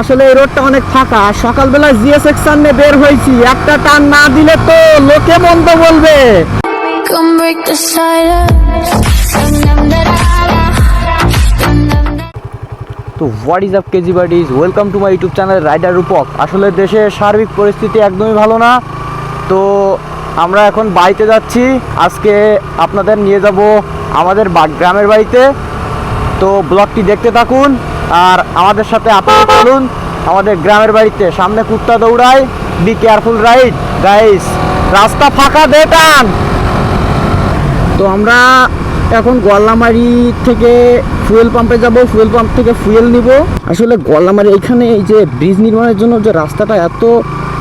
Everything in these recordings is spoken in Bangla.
আসলে এই রোডটা অনেক ফাঁকা। আর সকালবেলা জিএস সেকশন নিয়ে বের হয়েছি। একটা টান না দিলে তো লোকে মন্দ বলবে. তো what is up KG buddies welcome to my YouTube channel rider Rupak আসলে দেশের সার্বিক পরিস্থিতি একদমই ভালো না। তো আমরা এখন বাড়িতে যাচ্ছি। আজকে আপনাদের নিয়ে যাব আমাদের গ্রামের বাড়িতে। তো ব্লগটি দেখতে থাকুন। আর আমাদের সাথে আপনারা চলুন, আমাদের গ্রামের বাড়িতে সামনে কুত্তা দৌড়ায় বি কেয়ারফুল রাইড গাইস রাস্তা ফাঁকা দে টান। তো আমরা এখন গল্লামারি থেকে ফুয়েল পাম্পে যাব ফুয়েল পাম্প থেকে ফুয়েল নিব। আসলে গল্লামারি এখানে এই যে ব্রিজ নির্মাণের জন্য যে রাস্তাটা এত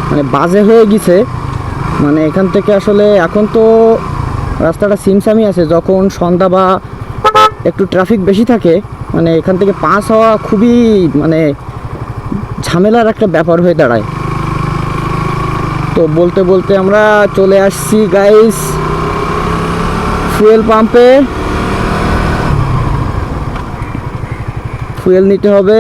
মানে বাজে হয়ে গেছে মানে এখান থেকে আসলে এখন তো রাস্তাটা সিমসামি আছে, যখন সন্ধ্যা বা একটু ট্রাফিক বেশি থাকে মানে এখান থেকে পাস হওয়া খুবই মানে ঝামেলার একটা ব্যাপার হয়ে দাঁড়ায়। তো বলতে বলতে আমরা চলে আসছি গাইস ফুয়েল পাম্পে ফুয়েল নিতে হবে।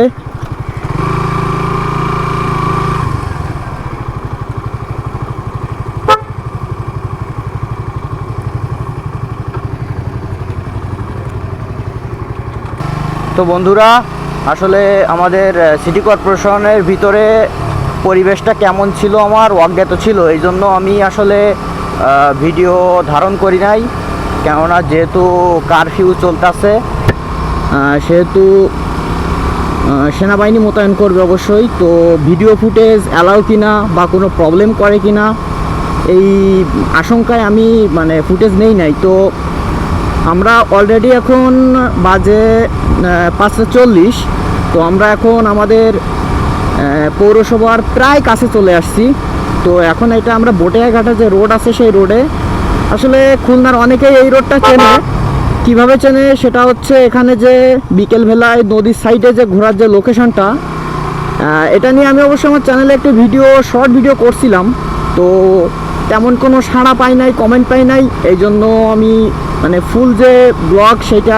তো বন্ধুরা, আসলে আমাদের সিটি কর্পোরেশনের ভিতরে পরিবেশটা কেমন ছিল আমার? অজ্ঞাত ছিল। এই জন্য আমি আসলে ভিডিও ধারণ করি নাই। কেননা যেহেতু কারফিউ চলতেছে সেহেতু সেনাবাহিনী মোতায়েন করবে অবশ্যই। তো ভিডিও ফুটেজ অ্যালাউ কিনা বা কোনো প্রবলেম করে কিনা, এই আশঙ্কায় আমি মানে ফুটেজ নেই নাই। তো আমরা অলরেডি এখন বাজে পাঁচটা চল্লিশ। তো আমরা এখন আমাদের পৌরসভার প্রায় কাছে চলে আসছি। তো এখন এটা আমরা বটিয়াঘাটা যে রোড আছে সেই রোডে, আসলে খুলনার অনেকেই এই রোডটা চেনে। কীভাবে চেনে সেটা হচ্ছে এখানে যে বিকেল বেলায় নদীর সাইডে যে ঘোরার যে লোকেশনটা এটা নিয়ে আমি অবশ্য আমার চ্যানেলে একটা ভিডিও শর্ট ভিডিও করছিলাম। তো তেমন কোনো সাড়া পাই নাই কমেন্ট পাই নাই এই জন্য আমি মানে ফুল যে ব্লগ সেটা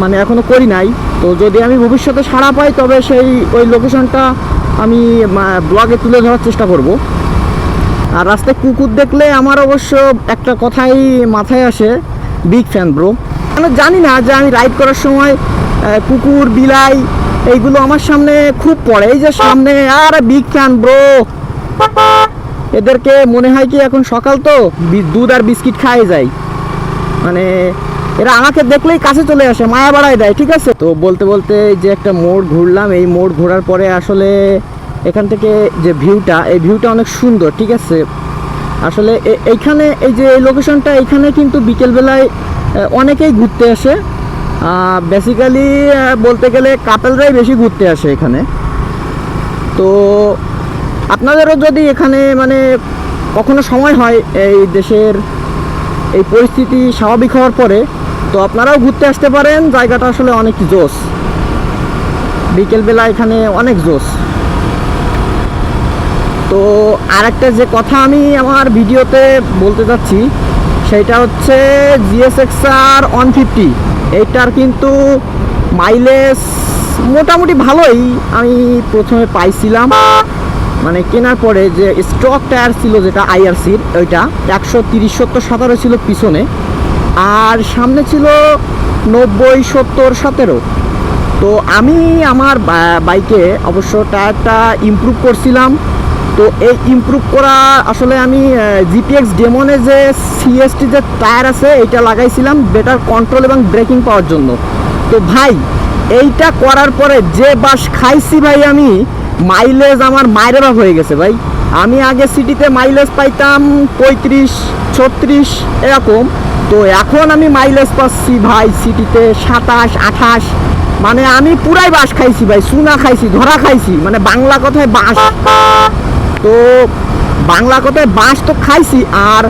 মানে এখনও করি নাই। তো যদি আমি ভবিষ্যতে সাড়া পাই, তবে সেই ওই লোকেশনটা আমি ব্লগে তুলে ধরার চেষ্টা করব। আর রাস্তায় কুকুর দেখলে আমার অবশ্য একটা কথাই মাথায় আসে বিগ ফ্যান ব্রো আমি জানি না যে আমি রাইড করার সময় কুকুর, বিলাই, এইগুলো আমার সামনে খুব পড়ে। এই যে সামনে, আর বিগ ফ্যান ব্রো এদেরকে মনে হয় কি এখন সকাল তো দুধ আর বিস্কিট খাই যায়। মানে এরা আমাকে দেখলেই কাছে চলে আসে, মায়া বাড়ায় দেয়, ঠিক আছে? তো বলতে বলতে যে একটা মোড় ঘুরলাম, এই মোড় ঘোরার পরে আসলে এখান থেকে যে ভিউটা, এই ভিউটা অনেক সুন্দর, ঠিক আছে? আসলে এইখানে এই যে লোকেশনটা এইখানে কিন্তু বিকেলবেলায় অনেকেই ঘুরতে আসে। বেসিক্যালি বলতে গেলে কাপেলরাই বেশি ঘুরতে আসে এখানে। তো আপনাদেরও যদি এখানে মানে কখনো সময় হয় এই দেশের এই পরিস্থিতি স্বাভাবিক হওয়ার পরে, তো আপনারাও ঘুরতে আসতে পারেন, জায়গাটা আসলে অনেক জোস। বিকেলবেলা এখানে অনেক জোস। তো আরেকটা যে কথা আমি আমার ভিডিওতে বলতে চাচ্ছি সেটা হচ্ছে জিএসএক্সআর ওয়ান ফিফটি এইটার কিন্তু মাইলেজ মোটামুটি ভালোই আমি প্রথমে পাইছিলাম। মানে কেনার পরে যে স্টক টায়ার ছিল যেটা আইআরসির ওইটা একশো তিরিশ, সত্তর, সতেরো ছিল পিছনে। আর সামনে ছিল নব্বই, সত্তর, সতেরো। তো আমি আমার বাইকে অবশ্য টায়ারটা ইমপ্রুভ করছিলাম। তো এই ইমপ্রুভ করা আসলে আমি জিপিএক্স ডেমনে যে সিএসটি যে টায়ার আছে, এইটা লাগাইছিলাম বেটার কন্ট্রোল এবং ব্রেকিং পাওয়ার জন্য। তো ভাই, এইটা করার পরে যে বাস খাইছি ভাই আমি মাইলেজ আমার মায়ের বাপ হয়ে গেছে ভাই। আমি আগে সিটিতে মাইলেজ পাইতাম পঁয়ত্রিশ, ছত্রিশ, এরকম। তো এখন আমি মাইলেজ পাচ্ছি ভাই সিটিতে সাতাশ, আঠাশ। মানে আমি পুরাই বাস খাইছি ভাই সুনা খাইছি, ধরা খাইছি। মানে বাংলা কথায় বাস তো বাংলা কথায় বাস তো খাইছি আর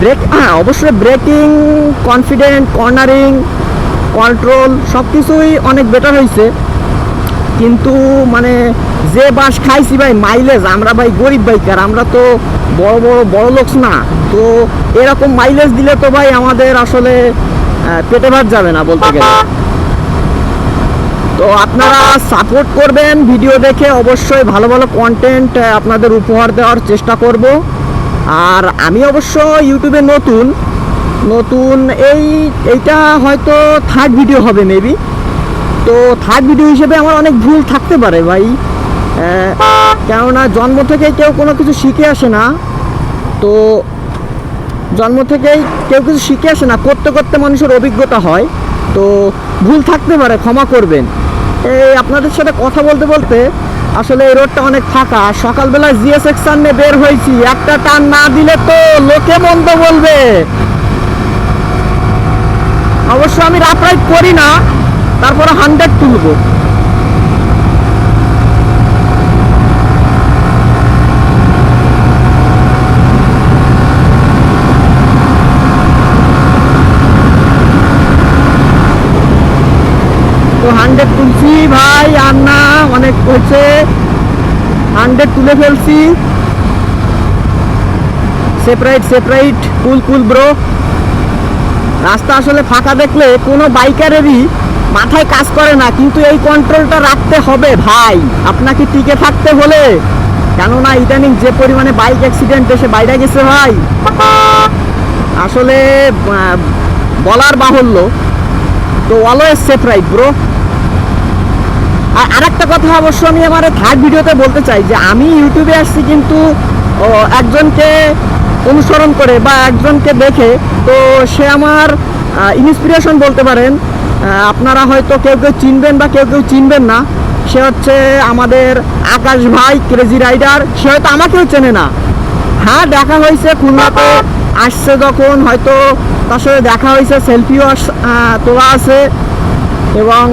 ব্রেক হ্যাঁ অবশ্যই ব্রেকিং কনফিডেন্ট কর্নারিং কন্ট্রোল সব কিছুই অনেক বেটার হয়েছে কিন্তু মানে যে বাস খাইছি ভাই মাইলেজ আমরা ভাই গরিব বাইকার, আমরা তো বড় বড় বড় লোক না। তো এরকম মাইলেজ দিলে তো ভাই আমাদের আসলে পেটে ভাত যাবে না বলতে গেলে। তো আপনারা সাপোর্ট করবেন ভিডিও দেখে, অবশ্যই ভালো ভালো কন্টেন্ট আপনাদের উপহার দেওয়ার চেষ্টা করব। আর আমি অবশ্য ইউটিউবে নতুন নতুন এই, এইটা হয়তো থার্ড ভিডিও হবে মেবি তো থার্ড ভিডিও হিসেবে আমার অনেক ভুল থাকতে পারে ভাই। কেননা জন্ম থেকে কেউ কোনো কিছু শিখে আসে না। তো জন্ম থেকেই কেউ কিছু শিখে আসে না, করতে করতে মানুষের অভিজ্ঞতা হয়। তো ভুল থাকতে পারে, ক্ষমা করবেন। এই আপনাদের সাথে কথা বলতে বলতে আসলে এই রোডটা অনেক ফাঁকা। সকালবেলা জিএস সেকশনে বের হয়েছি, একটা টান না দিলে তো লোকে মন্দ বলবে। অবশ্য আমি রাত রাইড করি না তারপরে হান্ড্রেড তুলবো। হান্ড্রেড তুলছি ভাই আর না অনেক হয়েছে। হান্ড্রেড তুলে ফেলছি। Separate separate cool cool bro রাস্তা আসলে ফাঁকা দেখলে কোনো বাইকারেরই মাথায় কাজ করে না, কিন্তু এই কন্ট্রোলটা রাখতে হবে ভাই। আপনাকে টিকে থাকতে হলে। কেননা ইদানিং যে পরিমাণে বাইক অ্যাক্সিডেন্ট এসে বাইরে গেছে ভাই। আসলে বলার বাহুল্য। তো অলওয়েজ সেফ রাইট ব্রো আর আরেকটা কথা অবশ্য আমি আমার থার্ড ভিডিওতে বলতে চাই, যে আমি ইউটিউবে আসছি কিন্তু একজনকে অনুসরণ করে বা একজনকে দেখে, তো সে আমার ইন্সপিরেশন বলতে পারেন আপনারা হয়তো কেউ কেউ চিনবেন বা কেউ কেউ চিনবেন না। সে হচ্ছে আমাদের আকাশ ভাই ক্রেজি রাইডার সে হয়তো আমাকেও চেনে না। হ্যাঁ দেখা হয়েছে খুলনাতে আসছে যখন, হয়তো তার সাথে দেখা হয়েছে সেলফিও তোলা আছে। এবং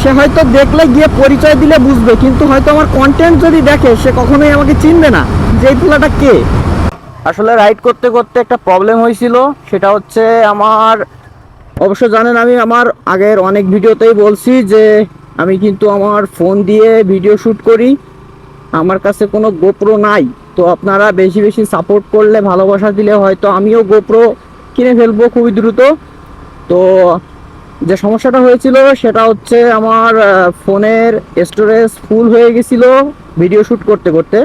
সে হয়তো দেখলে গিয়ে পরিচয় দিলে বুঝবে, কিন্তু হয়তো আমার কন্টেন্ট যদি দেখে, সে কখনোই আমাকে চিনবে না যে এই কে। আসলে রাইড করতে করতে একটা প্রবলেম হয়েছিল, সেটা হচ্ছে আমার অবশ্য জানেন আমি আমার আগের অনেক ভিডিওতেই বলছি যে আমি কিন্তু আমার ফোন দিয়ে ভিডিও শ্যুট করি। আমার কাছে কোনো গোপ্রো নাই। তো আপনারা বেশি বেশি সাপোর্ট করলে, ভালোবাসা দিলে হয়তো আমিও গোপ্রো কিনে ফেলব খুবই দ্রুত। তো যে সমস্যাটা হয়েছিল, সেটা হচ্ছে আমার ফোনের স্টোরেজ ফুল হয়ে গেছিল ভিডিও শ্যুট করতে করতে।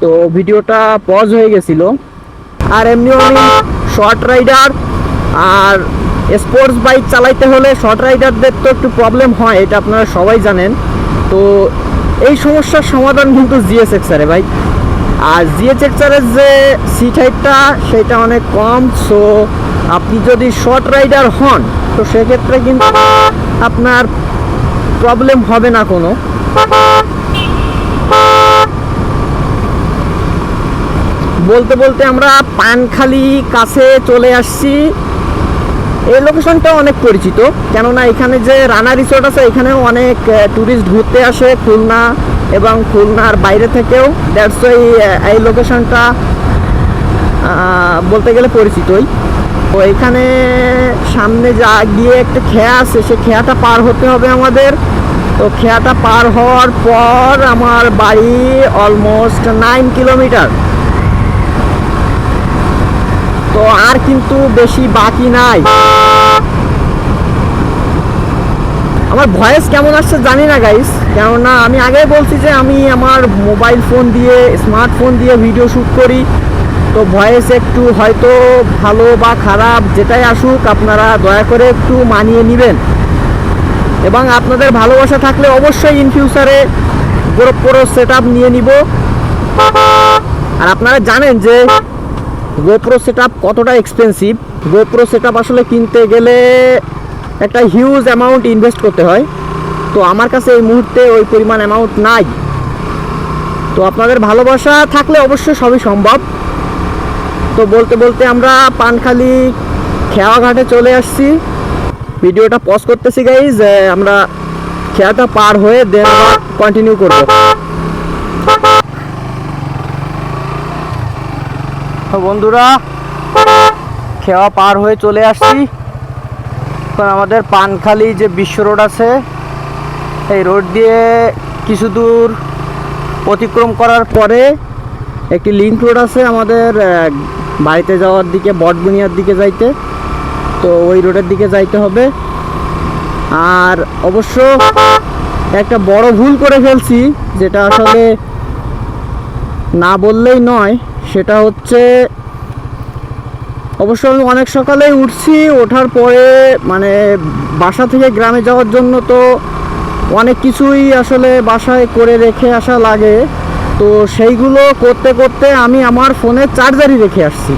তো ভিডিওটা পজ হয়ে গেছিল। আর এমনিও আমি শর্ট রাইডার আর স্পোর্টস বাইক চালাইতে হলে শর্ট রাইডারদের তো একটু প্রবলেম হয়, এটা আপনারা সবাই জানেন। তো এই সমস্যার সমাধান কিন্তু জিএস এক্সারে ভাই। আর জিএস এক্সারের যে সিট হাইটটা সেটা অনেক কম সো আপনি যদি শর্ট রাইডার হন, তো সেক্ষেত্রে কিন্তু আপনার প্রবলেম হবে না কোনো। বলতে বলতে আমরা পানখালি কাছে চলে আসছি। এই লোকেশনটা অনেক পরিচিত। কেননা এখানে যে রানা রিসোর্ট আছে, এখানেও অনেক ট্যুরিস্ট ঘুরতে আসে খুলনা এবং খুলনার বাইরে থেকেও। দ্যাটস ওই এই লোকেশনটা বলতে গেলে পরিচিতই। তো এখানে সামনে যা গিয়ে একটা খেয়া আছে, সে খেয়াটা পার হতে হবে আমাদের। তো খেয়াটা পার হওয়ার পর আমার বাড়ি অলমোস্ট নাইন কিলোমিটার তো আর কিন্তু বেশি বাকি নাই। আমার ভয়েস কেমন আসছে জানি না গাইস কেননা আমি আগে বলছি যে আমি আমার মোবাইল ফোন দিয়ে স্মার্টফোন দিয়ে ভিডিও শ্যুট করি। তো ভয়েস একটু হয়তো ভালো বা খারাপ যেটাই আসুক, আপনারা দয়া করে একটু মানিয়ে নেবেন। এবং আপনাদের ভালোবাসা থাকলে অবশ্যই ইন ফিউচারে গোরখপুরো সেট আপ নিয়ে নিব। আর আপনারা জানেন যে গোপ্রো সেট কতটা এক্সপেন্সিভ গোপ্রো সেট আসলে কিনতে গেলে একটা হিউজ অ্যামাউন্ট ইনভেস্ট করতে হয়। তো আমার কাছে এই মুহূর্তে ওই পরিমাণ অ্যামাউন্ট নাই। তো আপনাদের ভালোবাসা থাকলে অবশ্যই সবই সম্ভব। তো বলতে বলতে আমরা পানখালি খেয়া ঘাটে চলে আসছি। ভিডিওটা পজ করতেছি গাইজ আমরা খেয়াটা পার হয়ে দেন কন্টিনিউ করব। বন্ধুরা, খেয়া পার হয়ে চলে আসছি। এখন আমাদের পানখালি যে বিশ্ব রোড আছে, এই রোড দিয়ে কিছু দূর অতিক্রম করার পরে একটি লিঙ্ক রোড আছে আমাদের বাড়িতে যাওয়ার দিকে, বটবুনিয়ার দিকে যাইতে। তো ওই রোডের দিকে যাইতে হবে। আর অবশ্য একটা বড় ভুল করে ফেলছি, যেটা আসলে না বললেই নয়, সেটা হচ্ছে অবশ্য আমি অনেক সকালেই উঠছি, ওঠার পরে মানে বাসা থেকে গ্রামে যাওয়ার জন্য তো অনেক কিছুই আসলে বাসায় করে রেখে আসা লাগে। তো সেইগুলো করতে করতে আমি আমার ফোনের চার্জারই রেখে আসছি।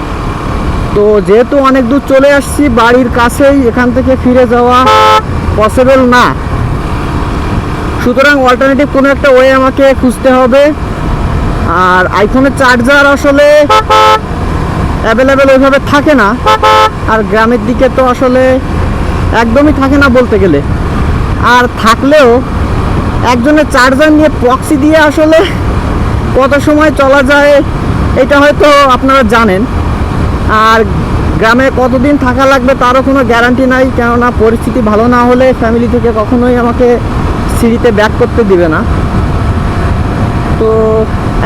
তো যেহেতু অনেক দূর চলে আসছি, বাড়ির কাছেই এখান থেকে ফিরে যাওয়া পসিবল না। সুতরাং অল্টারনেটিভ কোনো একটা ওয়ে আমাকে খুঁজতে হবে। আর আইফোনের চার্জার আসলে অ্যাভেলেবেল ওইভাবে থাকে না। আর গ্রামের দিকে তো আসলে একদমই থাকে না বলতে গেলে। আর থাকলেও একজনের চার্জার নিয়ে প্রক্সি দিয়ে আসলে কত সময় চলা যায়, এটা হয়তো আপনারা জানেন। আর গ্রামে কতদিন থাকা লাগবে তারও কোনো গ্যারান্টি নাই, কেননা পরিস্থিতি ভালো না হলে ফ্যামিলি থেকে কখনোই আমাকে সিঁড়িতে ব্যাক করতে দিবে না। তো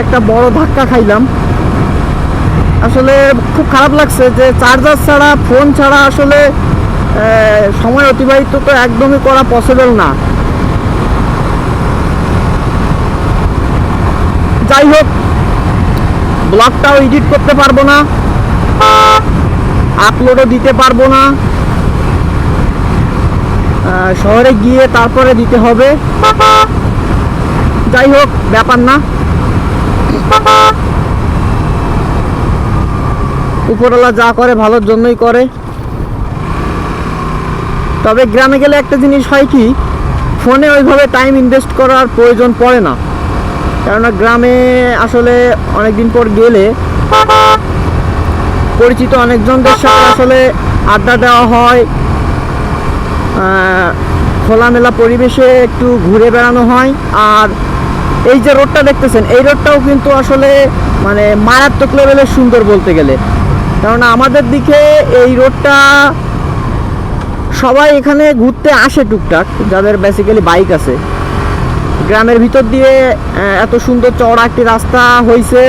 একটা বড় ধাক্কা খাইলাম। আসলে খুব খারাপ লাগছে যে চার্জার ছাড়া ফোন ছাড়া আসলে সময় অতিবাহিত তো একদমই করা পসিবল না। যাই হোক ব্লগটাও এডিট করতে পারব না আপলোডও দিতে পারব না। শহরে গিয়ে তারপরে দিতে হবে। যাই হোক, ব্যাপার না। উপরওয়ালা যা করে ভালোর জন্যই করে। তবে গ্রামে গেলে একটা জিনিস হয় কি, ফোনে ওইভাবে টাইম ইনভেস্ট করার প্রয়োজন পড়ে না। কেননা গ্রামে আসলে অনেক দিন পর গেলে পরিচিত অনেকজনদের সাথে আসলে আড্ডা দেওয়া হয় খোলামেলা পরিবেশে একটু ঘুরে বেড়ানো হয়। আর এই যে রোডটা দেখতেছেন, এই রোডটাও কিন্তু আসলে মানে মারাত্মক লেভেলের সুন্দর বলতে গেলে। কারণ আমাদের দিকে এই রোডটা সবাই এখানে ঘুরতে আসে টুকটাক, যাদের বেসিক্যালি বাইক আছে। গ্রামের ভিতর দিয়ে এত সুন্দর চওড়া একটি রাস্তা হয়েছে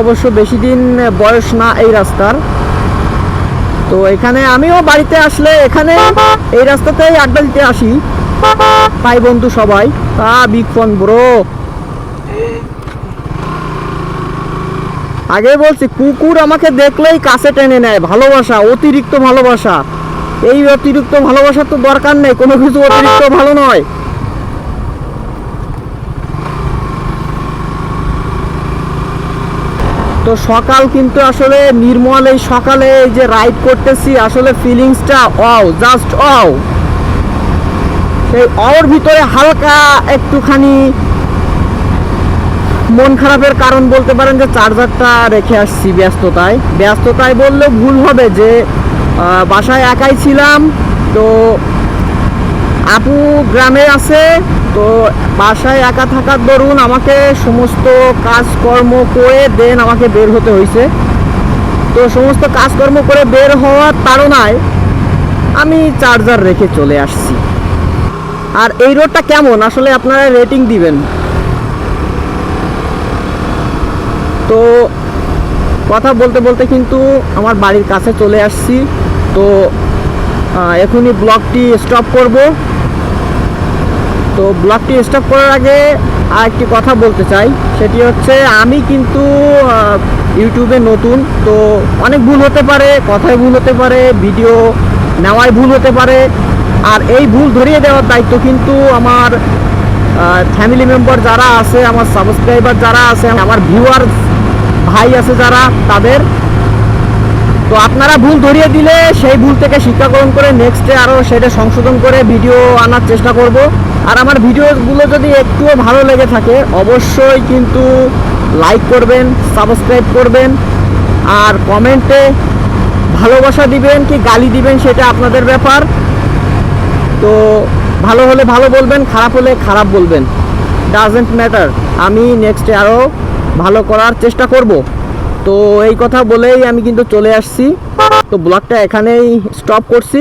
অবশ্য বেশি দিন বয়স না এই রাস্তার। তো এখানে আমিও বাড়িতে আসলে এখানে এই রাস্তাতেই আড্ডা দিতে আসি। ভাই বন্ধু সবাই। তা বিগ ফোন ব্রো আগে বলছি, কুকুর আমাকে দেখলেই কাছে টেনে নেয়, ভালোবাসা, অতিরিক্ত ভালোবাসা। এই অতিরিক্ত ভালোবাসার তো দরকার নেই, কোনো কিছু অতিরিক্ত ভালো নয়। তো সকাল কিন্তু আসলে নির্মল, এই সকালে এই যে রাইড করতেছি, আসলে ফিলিংসটা অও জাস্ট অও সেই অর ভিতরে হালকা একটুখানি মন খারাপের কারণ বলতে পারেন যে চার্জারটা রেখে আসছি ব্যস্ততায়। ব্যস্ততায় বললেও ভুল হবে যে বাসায় একাই ছিলাম, তো আপু গ্রামে আছে, তো বাসায় একা থাকার দরুন আমাকে সমস্ত কাজকর্ম করে দেন আমাকে বের হতে হয়েছে তো সমস্ত কাজকর্ম করে বের হওয়ার তাড়নায় আমি চার্জার রেখে চলে আসছি। আর এই রোডটা কেমন? আসলে আপনারা রেটিং দিবেন। তো কথা বলতে বলতে কিন্তু আমার বাড়ির কাছে চলে আসছি। তো এখনই ব্লগটি স্টপ করব। তো ব্লগটি স্টপ করার আগে আর একটি কথা বলতে চাই। সেটি হচ্ছে, আমি কিন্তু ইউটিউবে নতুন, তো অনেক ভুল হতে পারে, কথায় ভুল হতে পারে, ভিডিও নেওয়ায় ভুল হতে পারে। আর এই ভুল ধরিয়ে দেওয়ার দায়িত্ব কিন্তু আমার ফ্যামিলি মেম্বার যারা আছে, আমার সাবস্ক্রাইবার যারা আছে, আমার ভিউয়ার ভাই আছে যারা, তাদের। তো আপনারা ভুল ধরিয়ে দিলে সেই ভুল থেকে শিক্ষা গ্রহণ করে নেক্সটে আরও সেটা সংশোধন করে ভিডিও আনার চেষ্টা করব। আর আমার ভিডিওগুলো যদি একটুও ভালো লেগে থাকে, অবশ্যই কিন্তু লাইক করবেন সাবস্ক্রাইব করবেন, আর কমেন্টে ভালোবাসা দিবেন কি গালি দিবেন সেটা আপনাদের ব্যাপার। তো ভালো হলে ভালো বলবেন, খারাপ হলে খারাপ বলবেন। ডাজেন্ট ম্যাটার আমি নেক্সটে আরও ভালো করার চেষ্টা করব। তো এই কথা বলেই আমি কিন্তু চলে আসছি। তো ব্লগটা এখানেই স্টপ করছি।